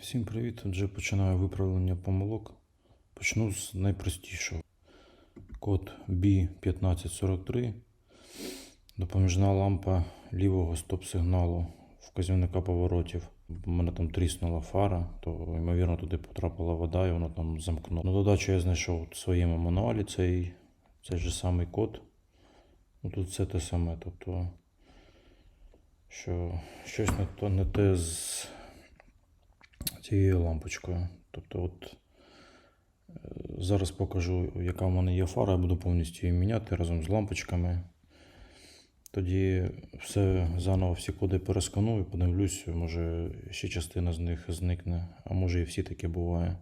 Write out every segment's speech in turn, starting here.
Всім привіт! Отже, починаю виправлення помилок. Почну з найпростішого. Код B1543. Допоміжна лампа лівого стоп-сигналу вказівника поворотів. У мене там тріснула фара, то ймовірно туди потрапила вода і воно там замкнуло. На додачу я знайшов в своєму мануалі цей, цей же самий код. Ну, тут все те саме. Тобто, що щось не, то, не те з цією лампочкою. Тобто, от е, зараз покажу, яка в мене є фара, я буду повністю її міняти разом з лампочками. Тоді все заново всі коди пересканую, подивлюсь, може ще частина з них зникне, а може і всі таке буває.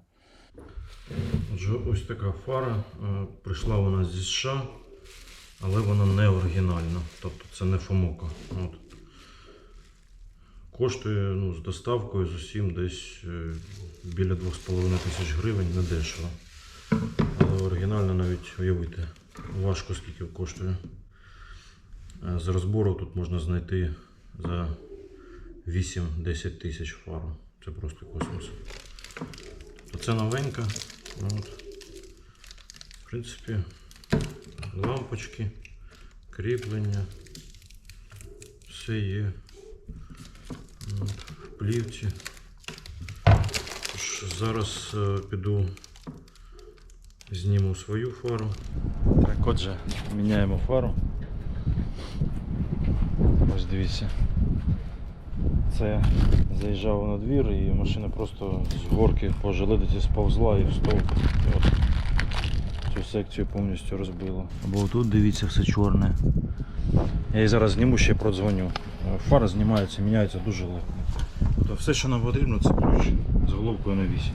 Отже, ось така фара. Е, Прийшла вона зі США, але вона не оригінальна. Тобто це не Фомока. От. Коштує ну, з доставкою з усім десь е, біля 2,5 тисяч гривень, не дешево. Але оригінально навіть уявити важко скільки коштує. Е, З розбору тут можна знайти за 8-10 тисяч фару. Це просто космос. То це новенька. От. В принципі, лампочки, кріплення. Все є. Плівці. Зараз е, піду зніму свою фару. Так, отже, міняємо фару. Ось дивіться. Це заїжджав на двір і машина просто з горки по желедиці сповзла і в стовп. Цю секцію повністю розбила. Або тут дивіться все чорне. Я її зараз зніму ще продзвоню. Е, Фара знімається, міняється дуже легко. Тобто все, що нам потрібно, це ключ з головкою на вісі.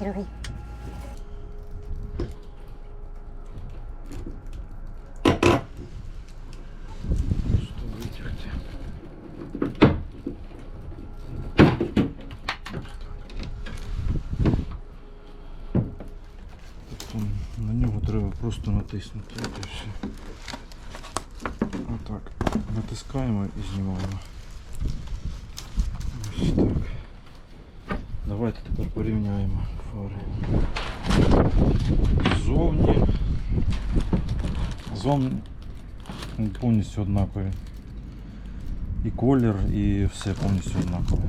Другий. просто натиснути. От і все. Отак. Натискаємо і знімаємо. Ось так. Давайте тепер порівняємо фари. Ззовні. Зовні Ну, повністю однакові. І колір, і все повністю однакове.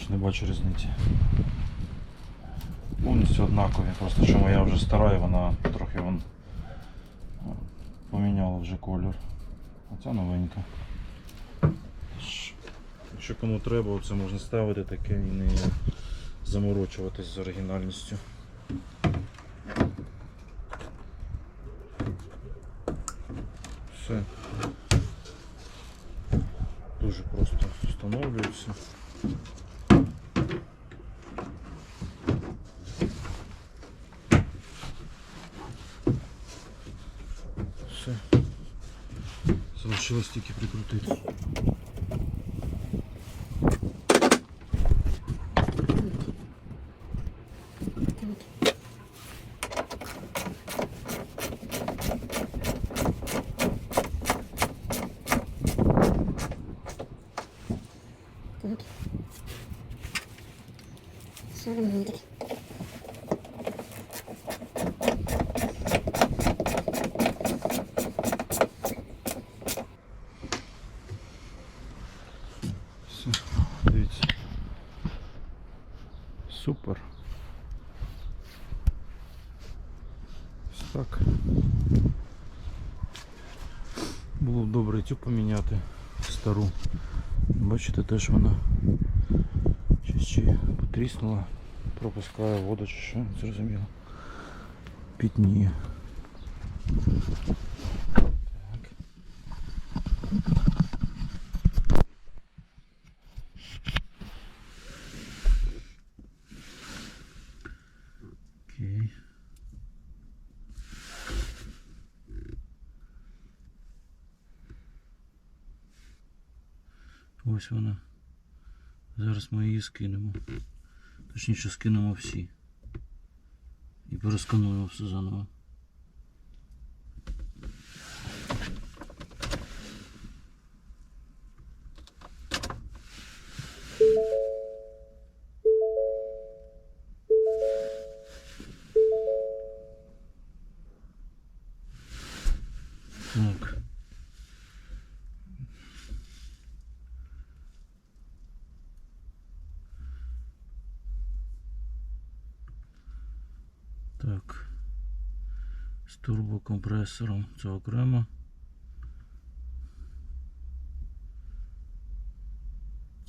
Що не бачу різниці. Повністю однакові. Просто що моя вже стара і вона трохи вон поміняла вже колір. А ця новенька. Якщо кому треба, це можна ставити таке і не заморочуватись з оригінальністю. Все. Дуже просто встановлюється. Все. Залишилось тільки прикрутити. Тут. Сорок минут. Все, дивіться. Супер. Ось так. Було б добре цю поміняти стару. Бачите, теж вона щось чи потріснула, пропускає воду чи що, зрозуміло. Пітніє. Так. Ось вона. Зараз ми її скинемо. Точніше скинемо всі. І перескануємо все заново. Так. З турбокомпресором це окремо.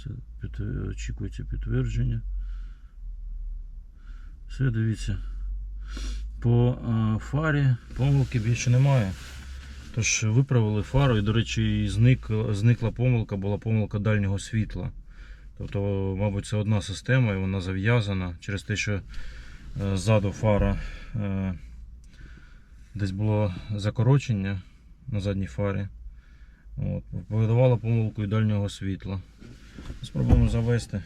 Це під, очікується підтвердження. Все, дивіться. По е, фарі помилки більше немає. Тож виправили фару і, до речі, зник, зникла помилка, була помилка дальнього світла. Тобто, мабуть, це одна система і вона зав'язана через те, що ззаду фара е, десь було закорочення на задній фарі. От, видавала помилку і дальнього світла. Спробуємо завести.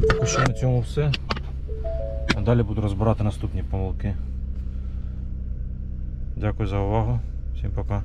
Поки що на цьому все. А далі буду розбирати наступні помилки. Дякую за увагу. Всім пока.